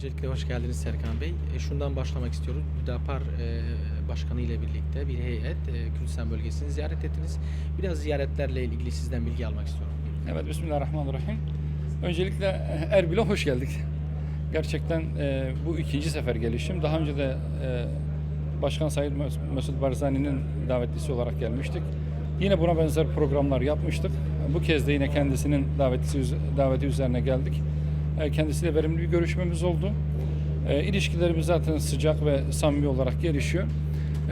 Öncelikle hoş geldiniz Serkan Bey. E, şundan başlamak istiyorum. Hüdapar e, Başkanı ile birlikte bir heyet e, Kürdistan bölgesini ziyaret ettiniz. Biraz ziyaretlerle ilgili sizden bilgi almak istiyorum. Evet, Bismillahirrahmanirrahim. Öncelikle e, Erbil'e hoş geldik. Gerçekten e, bu ikinci sefer gelişim. Daha önce de e, Başkan Sayın Mes- Mesut Barzani'nin davetlisi olarak gelmiştik. Yine buna benzer programlar yapmıştık. Bu kez de yine kendisinin davetlisi daveti üzerine geldik. E, kendisiyle verimli bir görüşmemiz oldu. E, ilişkilerimiz zaten sıcak ve samimi olarak gelişiyor.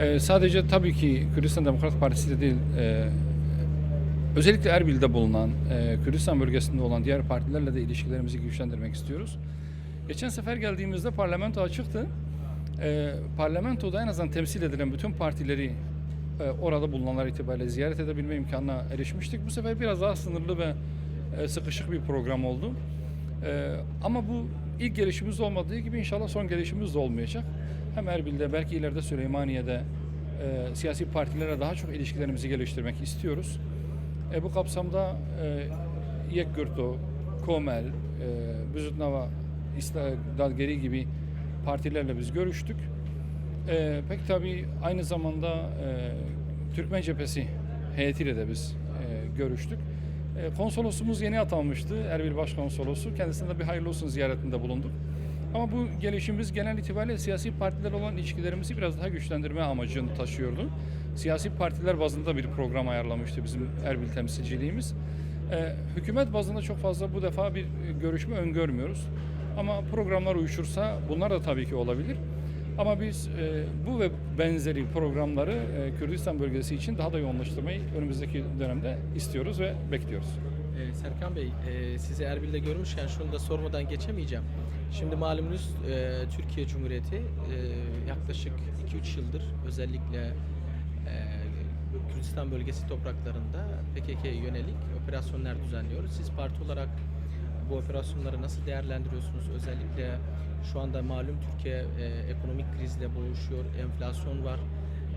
E, sadece tabii ki Kürdistan Demokrat Partisi de değil, Özellikle Erbil'de bulunan, Kürdistan bölgesinde olan diğer partilerle de ilişkilerimizi güçlendirmek istiyoruz. Geçen sefer geldiğimizde parlamento açıktı. Parlamentoda en azından temsil edilen bütün partileri orada bulunanlar itibariyle ziyaret edebilme imkanına erişmiştik. Bu sefer biraz daha sınırlı ve sıkışık bir program oldu. E, ama bu ilk gelişimiz olmadığı gibi inşallah son gelişimiz de olmayacak. Hem Erbil'de belki ileride Süleymaniye'de e, siyasi partilerle daha çok ilişkilerimizi geliştirmek istiyoruz. E, bu kapsamda e, Yekgürto, Komel, e, Büzütnava, İsla- Dalgeri gibi partilerle biz görüştük. E, pek tabii aynı zamanda e, Türkmen Cephesi heyetiyle de biz e, görüştük. E, konsolosumuz yeni atanmıştı, Erbil Başkonsolosu. Kendisine de bir hayırlı olsun ziyaretinde bulunduk. Ama bu gelişimimiz genel itibariyle siyasi partiler olan ilişkilerimizi biraz daha güçlendirme amacını taşıyordu. Siyasi partiler bazında bir program ayarlamıştı bizim Erbil temsilciliğimiz. Ee, hükümet bazında çok fazla bu defa bir e, görüşme öngörmüyoruz. Ama programlar uyuşursa bunlar da tabii ki olabilir. Ama biz e, bu ve benzeri programları e, Kürdistan bölgesi için daha da yoğunlaştırmayı önümüzdeki dönemde istiyoruz ve bekliyoruz. E, Serkan Bey, e, sizi Erbil'de görmüşken şunu da sormadan geçemeyeceğim. Şimdi malumunuz e, Türkiye Cumhuriyeti e, yaklaşık 2-3 yıldır özellikle e, Kürdistan bölgesi topraklarında PKK'ye yönelik operasyonlar düzenliyor. Siz parti olarak bu operasyonları nasıl değerlendiriyorsunuz? Özellikle şu anda malum Türkiye e, ekonomik krizle boğuşuyor, enflasyon var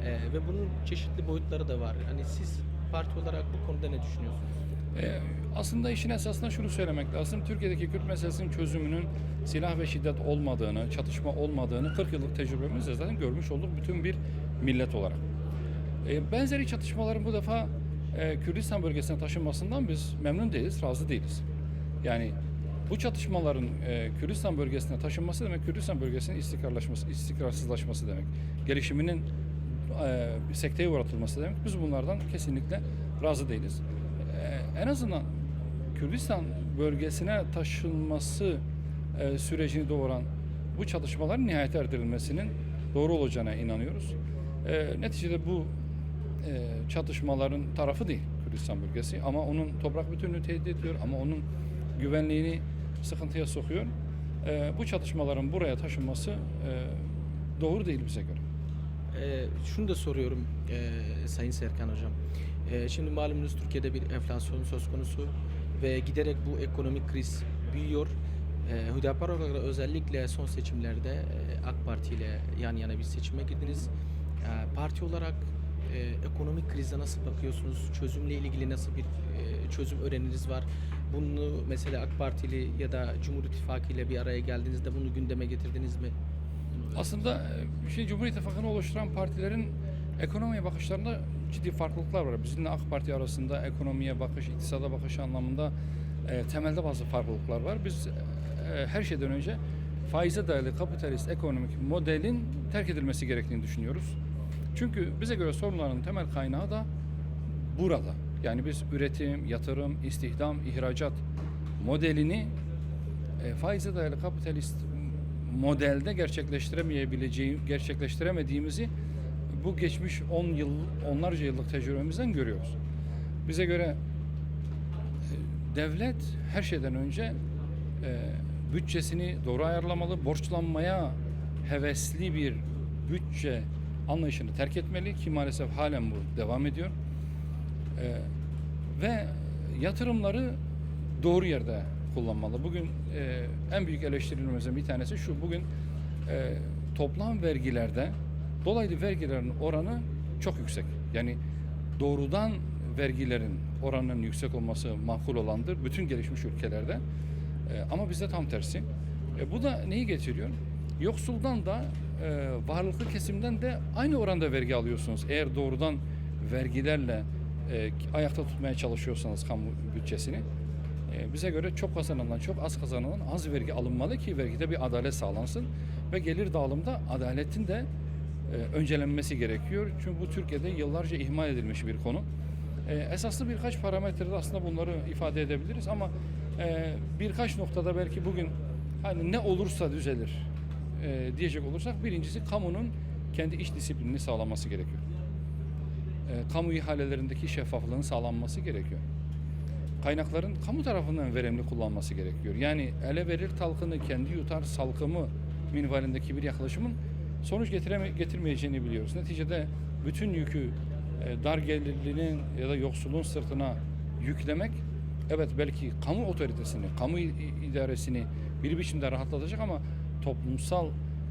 e, ve bunun çeşitli boyutları da var. Hani siz parti olarak bu konuda ne düşünüyorsunuz? Ee, aslında işin esasında şunu söylemek lazım. Türkiye'deki Kürt meselesinin çözümünün silah ve şiddet olmadığını, çatışma olmadığını 40 yıllık tecrübemizle zaten görmüş olduk bütün bir millet olarak. Ee, benzeri çatışmaların bu defa e, Kürdistan bölgesine taşınmasından biz memnun değiliz, razı değiliz. Yani bu çatışmaların e, Kürdistan bölgesine taşınması demek Kürdistan bölgesinin istikrarlaşması, istikrarsızlaşması demek. Gelişiminin e, sekteye uğratılması demek. Biz bunlardan kesinlikle razı değiliz. E, en azından Kürdistan bölgesine taşınması e, sürecini doğuran bu çatışmaların nihayet erdirilmesinin doğru olacağına inanıyoruz. E, neticede bu e, çatışmaların tarafı değil Kürdistan bölgesi ama onun toprak bütünlüğünü tehdit ediyor ama onun güvenliğini sıkıntıya sokuyor. E, bu çatışmaların buraya taşınması e, doğru değil bize göre. Ee, şunu da soruyorum e, Sayın Serkan Hocam. E, şimdi malumunuz Türkiye'de bir enflasyon söz konusu ve giderek bu ekonomik kriz büyüyor. E, Hüdapar olarak özellikle son seçimlerde e, AK Parti ile yan yana bir seçime girdiniz. E, parti olarak e, ekonomik krize nasıl bakıyorsunuz? Çözümle ilgili nasıl bir e, çözüm öğreniniz var? Bunu mesela AK Partili ya da Cumhur İttifakı ile bir araya geldiğinizde bunu gündeme getirdiniz mi? Aslında e, şey Cumhur İttifakı'nı oluşturan partilerin ekonomiye bakışlarında ciddi farklılıklar var. Bizimle AK Parti arasında ekonomiye bakış, iktisada bakış anlamında e, temelde bazı farklılıklar var. Biz e, her şeyden önce faize dayalı kapitalist ekonomik modelin terk edilmesi gerektiğini düşünüyoruz. Çünkü bize göre sorunların temel kaynağı da burada. Yani biz üretim, yatırım, istihdam, ihracat modelini e, faize dayalı kapitalist modelde gerçekleştiremeyebileceğim, gerçekleştiremediğimizi bu geçmiş 10 yıl, onlarca yıllık tecrübemizden görüyoruz. Bize göre e, devlet her şeyden önce e, bütçesini doğru ayarlamalı, borçlanmaya hevesli bir bütçe anlayışını terk etmeli ki maalesef halen bu devam ediyor. E, ve yatırımları doğru yerde kullanmalı. Bugün e, en büyük eleştirilerimizden bir tanesi şu. Bugün e, toplam vergilerde dolaylı vergilerin oranı çok yüksek. Yani doğrudan vergilerin oranının yüksek olması makul olandır bütün gelişmiş ülkelerde. E, ama bizde tam tersi. E, bu da neyi getiriyor? Yoksuldan da e, varlıklı kesimden de aynı oranda vergi alıyorsunuz. Eğer doğrudan vergilerle e, ayakta tutmaya çalışıyorsanız kamu bütçesini. E, bize göre çok kazanılan çok az kazanılan az vergi alınmalı ki vergide bir adalet sağlansın ve gelir dağılımda adaletin de e, öncelenmesi gerekiyor. Çünkü bu Türkiye'de yıllarca ihmal edilmiş bir konu. E, esaslı birkaç parametrede aslında bunları ifade edebiliriz ama e, birkaç noktada belki bugün hani ne olursa düzelir e, diyecek olursak birincisi kamunun kendi iş disiplinini sağlaması gerekiyor. E, kamu ihalelerindeki şeffaflığın sağlanması gerekiyor. Kaynakların kamu tarafından verimli kullanması gerekiyor. Yani ele verir talkını kendi yutar salkımı minvalindeki bir yaklaşımın sonuç getireme, getirmeyeceğini biliyoruz. Neticede bütün yükü e, dar gelirlinin ya da yoksulun sırtına yüklemek evet belki kamu otoritesini, kamu idaresini bir biçimde rahatlatacak ama toplumsal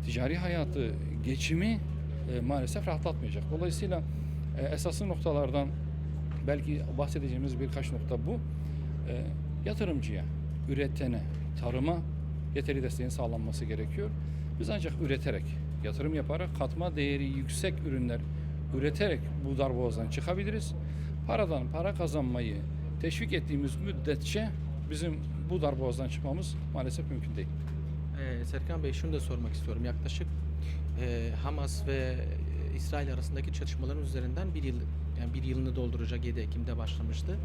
ticari hayatı, geçimi e, maalesef rahatlatmayacak. Dolayısıyla e, esaslı noktalardan belki bahsedeceğimiz birkaç nokta bu. E, yatırımcıya, üretene, tarıma yeteri desteğin sağlanması gerekiyor. Biz ancak üreterek, yatırım yaparak katma değeri yüksek ürünler üreterek bu darboğazdan çıkabiliriz. Paradan para kazanmayı teşvik ettiğimiz müddetçe bizim bu darboğazdan çıkmamız maalesef mümkün değil. Ee, Serkan Bey şunu da sormak istiyorum. Yaklaşık e, Hamas ve İsrail arasındaki çatışmaların üzerinden bir yıl yani bir yılını dolduracak 7 Ekim'de başlamıştı.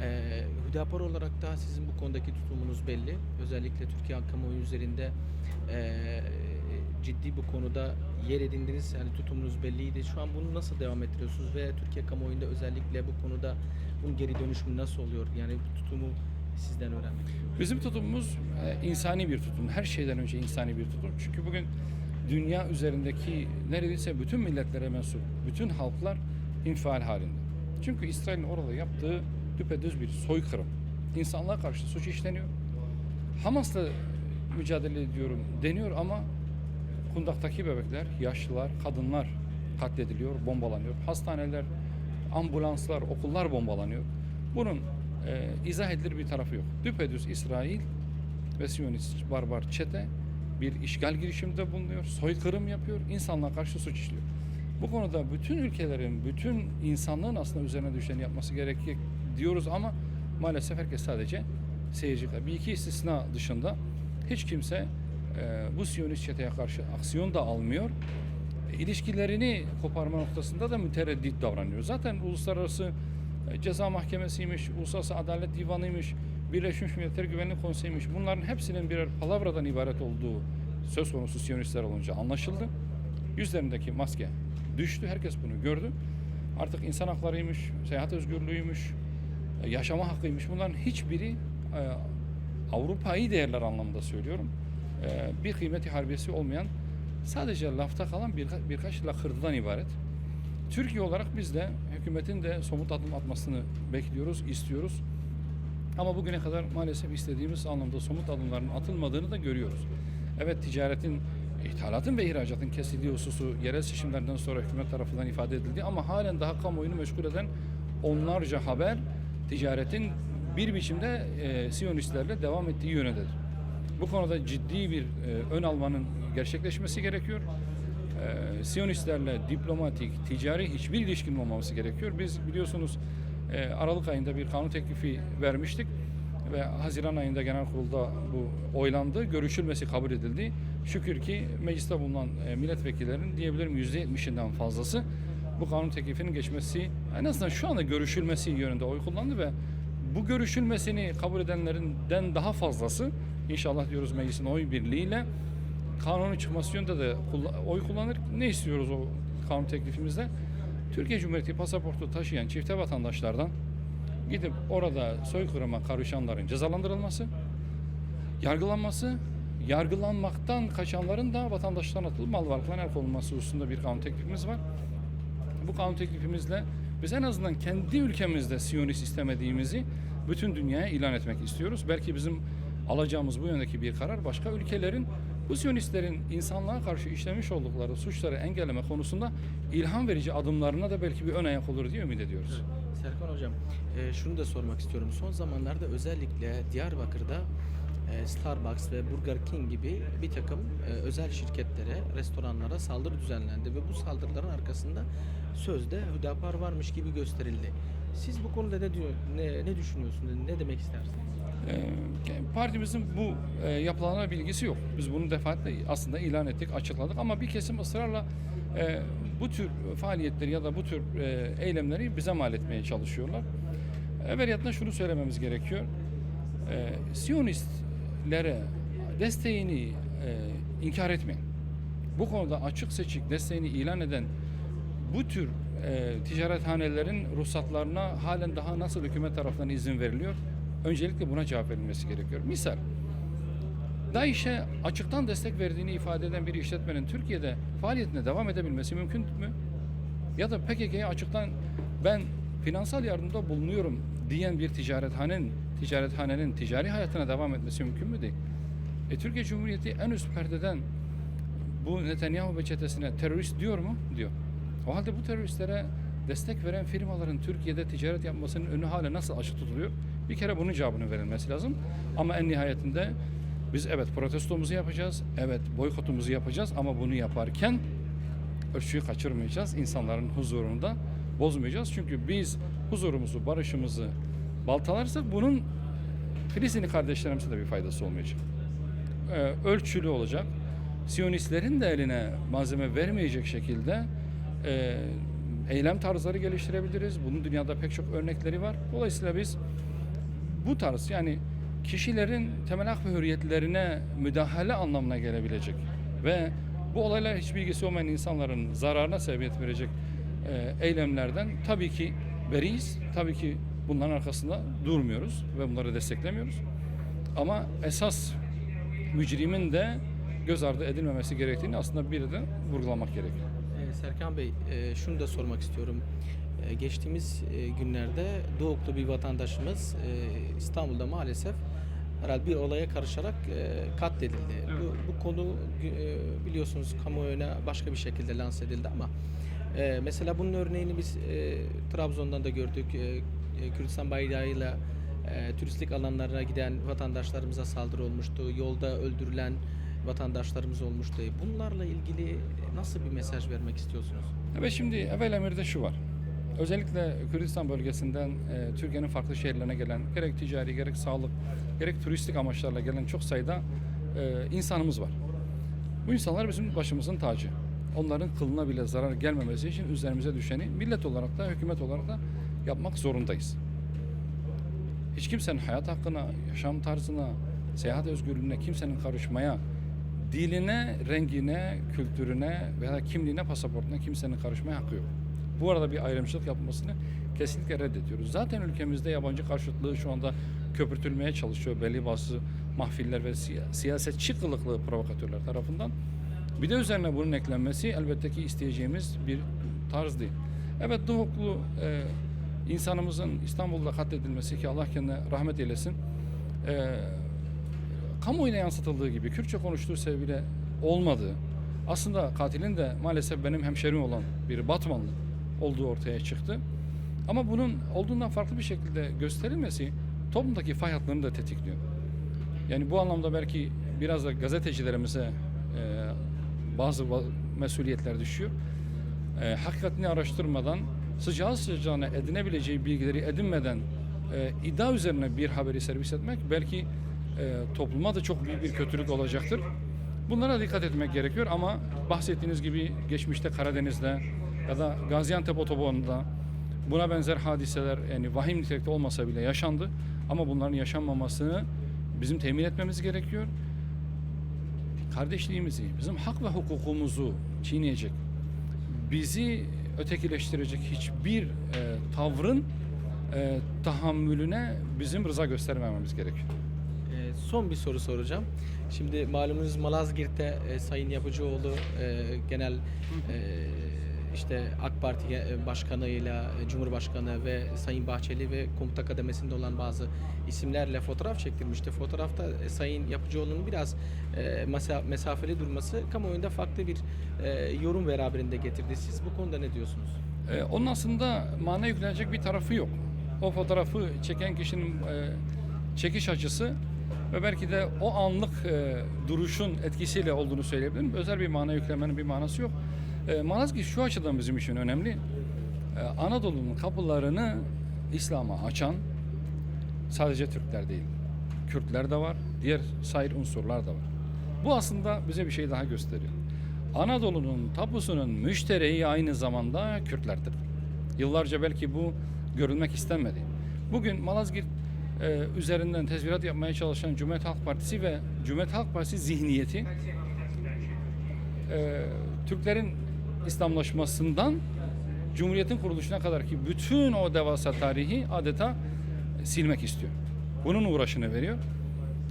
Ee, Hüdapar olarak da sizin bu konudaki tutumunuz belli. Özellikle Türkiye kamuoyu üzerinde e, ciddi bu konuda yer edindiniz. Yani tutumunuz belliydi. Şu an bunu nasıl devam ettiriyorsunuz ve Türkiye kamuoyunda özellikle bu konuda bunun geri dönüşümü nasıl oluyor? Yani bu tutumu sizden öğrenmek. Bizim tutumumuz e, insani bir tutum. Her şeyden önce insani bir tutum. Çünkü bugün dünya üzerindeki neredeyse bütün milletlere mensup, bütün halklar infial halinde. Çünkü İsrail'in orada yaptığı düpedüz bir soykırım. İnsanlığa karşı suç işleniyor. Hamas'la mücadele ediyorum deniyor ama kundaktaki bebekler, yaşlılar, kadınlar katlediliyor, bombalanıyor. Hastaneler, ambulanslar, okullar bombalanıyor. Bunun e, izah edilir bir tarafı yok. Düpedüz İsrail ve Siyonist barbar çete bir işgal girişiminde bulunuyor, soykırım yapıyor, insanlığa karşı suç işliyor. Bu konuda bütün ülkelerin, bütün insanlığın aslında üzerine düşeni yapması gerekir diyoruz ama maalesef herkes sadece seyirci. Bir iki istisna dışında hiç kimse e, bu Siyonist çeteye karşı aksiyon da almıyor. E, ilişkilerini koparma noktasında da mütereddit davranıyor. Zaten uluslararası e, ceza mahkemesiymiş, uluslararası adalet divanıymış, Birleşmiş Milletler Güvenlik Konseyi'ymiş. Bunların hepsinin birer palavradan ibaret olduğu söz konusu Siyonistler olunca anlaşıldı. Yüzlerindeki maske düştü. Herkes bunu gördü. Artık insan haklarıymış, seyahat özgürlüğüymüş, e, yaşama hakkıymış. Bunların hiçbiri e, Avrupa'yı değerler anlamında söylüyorum. E, bir kıymeti harbiyesi olmayan sadece lafta kalan birka, birkaç lakırdıdan ibaret. Türkiye olarak biz de hükümetin de somut adım atmasını bekliyoruz, istiyoruz. Ama bugüne kadar maalesef istediğimiz anlamda somut adımların atılmadığını da görüyoruz. Evet ticaretin, ithalatın ve ihracatın kesildiği hususu yerel seçimlerden sonra hükümet tarafından ifade edildi ama halen daha kamuoyunu meşgul eden onlarca haber ticaretin bir biçimde e, Siyonistlerle devam ettiği yönündedir. Bu konuda ciddi bir e, ön almanın gerçekleşmesi gerekiyor. E, Siyonistlerle diplomatik, ticari hiçbir ilişkin olmaması gerekiyor. Biz biliyorsunuz e, Aralık ayında bir kanun teklifi vermiştik ve Haziran ayında genel kurulda bu oylandı, görüşülmesi kabul edildi. Şükür ki mecliste bulunan e, milletvekillerinin diyebilirim %70'inden fazlası bu kanun teklifinin geçmesi, en azından şu anda görüşülmesi yönünde oy kullandı ve bu görüşülmesini kabul edenlerinden daha fazlası inşallah diyoruz meclisin oy birliğiyle kanunun çıkması yönünde de oy kullanır. Ne istiyoruz o kanun teklifimizde? Türkiye Cumhuriyeti pasaportu taşıyan çifte vatandaşlardan gidip orada soykırıma karışanların cezalandırılması, yargılanması, yargılanmaktan kaçanların da vatandaşlıktan atılıp mal varlıklarına el konulması hususunda bir kanun teklifimiz var. Bu kanun teklifimizle biz en azından kendi ülkemizde Siyonist istemediğimizi bütün dünyaya ilan etmek istiyoruz. Belki bizim alacağımız bu yöndeki bir karar başka ülkelerin bu Siyonistlerin insanlığa karşı işlemiş oldukları suçları engelleme konusunda ilham verici adımlarına da belki bir ön ayak olur diye ümit ediyoruz. Serkan Hocam, e, şunu da sormak istiyorum. Son zamanlarda özellikle Diyarbakır'da e, Starbucks ve Burger King gibi bir takım e, özel şirketlere, restoranlara saldırı düzenlendi ve bu saldırıların arkasında sözde Hüdapar varmış gibi gösterildi. Siz bu konuda ne ne, ne düşünüyorsunuz? Ne demek istersiniz? Ee, Partimizin bu e, yapılanlara bilgisi yok. Biz bunu defaatle aslında ilan ettik, açıkladık ama bir kesim ısrarla e, bu tür faaliyetleri ya da bu tür e, eylemleri bize mal etmeye çalışıyorlar. Evveliyatında şunu söylememiz gerekiyor. Siyonistlere desteğini inkar etmeyin. Bu konuda açık seçik desteğini ilan eden bu tür e, ticarethanelerin ruhsatlarına halen daha nasıl hükümet tarafından izin veriliyor? Öncelikle buna cevap verilmesi gerekiyor. Misal, DAEŞ'e açıktan destek verdiğini ifade eden bir işletmenin Türkiye'de faaliyetine devam edebilmesi mümkün mü? Ya da PKK'ya açıktan ben finansal yardımda bulunuyorum diyen bir ticarethanenin, ticarethanenin ticari hayatına devam etmesi mümkün mü değil? E, Türkiye Cumhuriyeti en üst perdeden bu Netanyahu ve çetesine terörist diyor mu? Diyor. O halde bu teröristlere destek veren firmaların Türkiye'de ticaret yapmasının önü hala nasıl açık tutuluyor? Bir kere bunun cevabının verilmesi lazım. Ama en nihayetinde biz evet protestomuzu yapacağız, evet boykotumuzu yapacağız ama bunu yaparken ölçüyü kaçırmayacağız. İnsanların huzurunu da bozmayacağız. Çünkü biz huzurumuzu, barışımızı baltalarsak bunun Filistinli kardeşlerimize de bir faydası olmayacak. Ee, ölçülü olacak. Siyonistlerin de eline malzeme vermeyecek şekilde e, eylem tarzları geliştirebiliriz. Bunun dünyada pek çok örnekleri var. Dolayısıyla biz bu tarz yani kişilerin temel hak ve hürriyetlerine müdahale anlamına gelebilecek ve bu olayla hiç bilgisi olmayan insanların zararına sebebiyet verecek e, eylemlerden tabii ki beriyiz. Tabii ki bunların arkasında durmuyoruz ve bunları desteklemiyoruz. Ama esas mücrimin de göz ardı edilmemesi gerektiğini aslında bir de vurgulamak gerekiyor. Ee, Serkan Bey, e, şunu da sormak istiyorum. E, Geçtiğimiz e, günlerde Doğuklu bir vatandaşımız e, İstanbul'da maalesef herhalde bir olaya karışarak e, katledildi. Bu, bu konu biliyorsunuz kamuoyuna başka bir şekilde lanse edildi ama mesela bunun örneğini biz Trabzon'dan da gördük. Kürdistan bayrağıyla turistik alanlarına giden vatandaşlarımıza saldırı olmuştu. Yolda öldürülen vatandaşlarımız olmuştu. Bunlarla ilgili nasıl bir mesaj vermek istiyorsunuz? Ve şimdi evvel emirde şu var. Özellikle Kürdistan bölgesinden e, Türkiye'nin farklı şehirlerine gelen gerek ticari gerek sağlık gerek turistik amaçlarla gelen çok sayıda e, insanımız var. Bu insanlar bizim başımızın tacı. Onların kılına bile zarar gelmemesi için üzerimize düşeni millet olarak da hükümet olarak da yapmak zorundayız. Hiç kimsenin hayat hakkına, yaşam tarzına, seyahat özgürlüğüne kimsenin karışmaya, diline, rengine, kültürüne veya kimliğine, pasaportuna kimsenin karışmaya hakkı yok. Bu arada bir ayrımcılık yapılmasını kesinlikle reddediyoruz. Zaten ülkemizde yabancı karşıtlığı şu anda köpürtülmeye çalışıyor belli bazı mahfiller ve siya- siyasetçi kılıklı provokatörler tarafından. Bir de üzerine bunun eklenmesi elbette ki isteyeceğimiz bir tarz değil. Evet Doğuklu e, insanımızın İstanbul'da katledilmesi ki Allah kendine rahmet eylesin. E, kamuoyuna yansıtıldığı gibi Kürtçe konuştuğu sebebiyle olmadığı, aslında katilin de maalesef benim hemşerim olan bir Batmanlı olduğu ortaya çıktı. Ama bunun olduğundan farklı bir şekilde gösterilmesi toplumdaki fay hatlarını da tetikliyor. Yani bu anlamda belki biraz da gazetecilerimize e, bazı mesuliyetler düşüyor. E, hakikatini araştırmadan sıcağı sıcağına edinebileceği bilgileri edinmeden e, iddia üzerine bir haberi servis etmek belki e, topluma da çok büyük bir kötülük olacaktır. Bunlara dikkat etmek gerekiyor ama bahsettiğiniz gibi geçmişte Karadeniz'de ya da Gaziantep otobanında buna benzer hadiseler yani vahim nitelikte olmasa bile yaşandı. Ama bunların yaşanmamasını bizim temin etmemiz gerekiyor. Kardeşliğimizi, bizim hak ve hukukumuzu çiğneyecek, bizi ötekileştirecek hiçbir e, tavrın e, tahammülüne bizim rıza göstermememiz gerekiyor. Ee, son bir soru soracağım. Şimdi malumunuz Malazgirt'te e, Sayın Yapıcıoğlu e, genel e, işte AK Parti ge- başkanıyla e, Cumhurbaşkanı ve Sayın Bahçeli ve komuta kademesinde olan bazı isimlerle fotoğraf çektirmişti. Fotoğrafta e, Sayın Yapıcıoğlu'nun biraz e, mesa- mesafeli durması kamuoyunda farklı bir e, yorum beraberinde getirdi. Siz bu konuda ne diyorsunuz? Ee, onun aslında mana yüklenecek bir tarafı yok. O fotoğrafı çeken kişinin e, çekiş açısı Ve belki de o anlık e, duruşun etkisiyle olduğunu söyleyebilirim. Özel bir mana yüklemenin bir manası yok. E, Malazgirt şu açıdan bizim için önemli. E, Anadolu'nun kapılarını İslam'a açan sadece Türkler değil. Kürtler de var, diğer sair unsurlar da var. Bu aslında bize bir şey daha gösteriyor. Anadolu'nun tapusunun müştereği aynı zamanda Kürtlerdir. Yıllarca belki bu görülmek istenmedi. Bugün Malazgirt e, üzerinden tezvirat yapmaya çalışan Cumhuriyet Halk Partisi ve Cumhuriyet Halk Partisi zihniyeti e, Türklerin İslamlaşmasından Cumhuriyet'in kuruluşuna kadar ki bütün o devasa tarihi adeta silmek istiyor. Bunun uğraşını veriyor.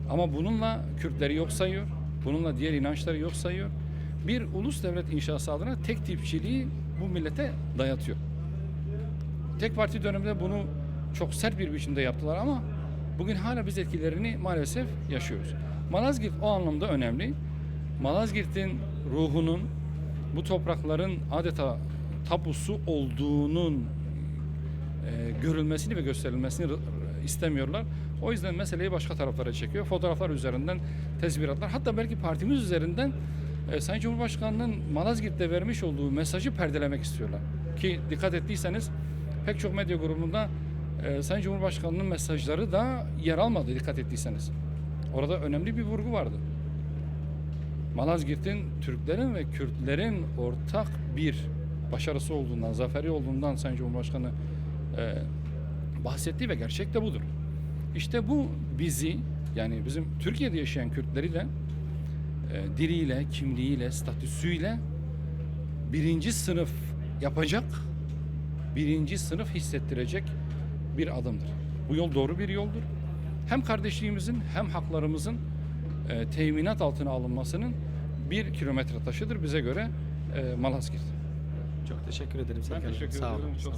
Ama bununla Kürtleri yok sayıyor. Bununla diğer inançları yok sayıyor. Bir ulus devlet inşası adına tek tipçiliği bu millete dayatıyor. Tek parti döneminde bunu çok sert bir biçimde yaptılar ama bugün hala biz etkilerini maalesef yaşıyoruz. Malazgirt o anlamda önemli. Malazgirt'in ruhunun bu toprakların adeta tapusu olduğunun e, görülmesini ve gösterilmesini istemiyorlar. O yüzden meseleyi başka taraflara çekiyor. Fotoğraflar üzerinden tezviratlar hatta belki partimiz üzerinden e, Sayın Cumhurbaşkanı'nın Malazgirt'te vermiş olduğu mesajı perdelemek istiyorlar. Ki dikkat ettiyseniz pek çok medya grubunda e, Sayın Cumhurbaşkanı'nın mesajları da yer almadı dikkat ettiyseniz. Orada önemli bir vurgu vardı. Malazgirt'in Türklerin ve Kürtlerin ortak bir başarısı olduğundan, zaferi olduğundan Sayın Cumhurbaşkanı e, bahsetti ve gerçek de budur. İşte bu bizi yani bizim Türkiye'de yaşayan Kürtleri de e, diliyle, kimliğiyle, statüsüyle birinci sınıf yapacak, birinci sınıf hissettirecek bir adımdır. Bu yol doğru bir yoldur. Hem kardeşliğimizin hem haklarımızın e, teminat altına alınmasının bir kilometre taşıdır bize göre e, Malazgirt. Çok teşekkür ederim Hocam. teşekkür Sağ olun. ederim. Çok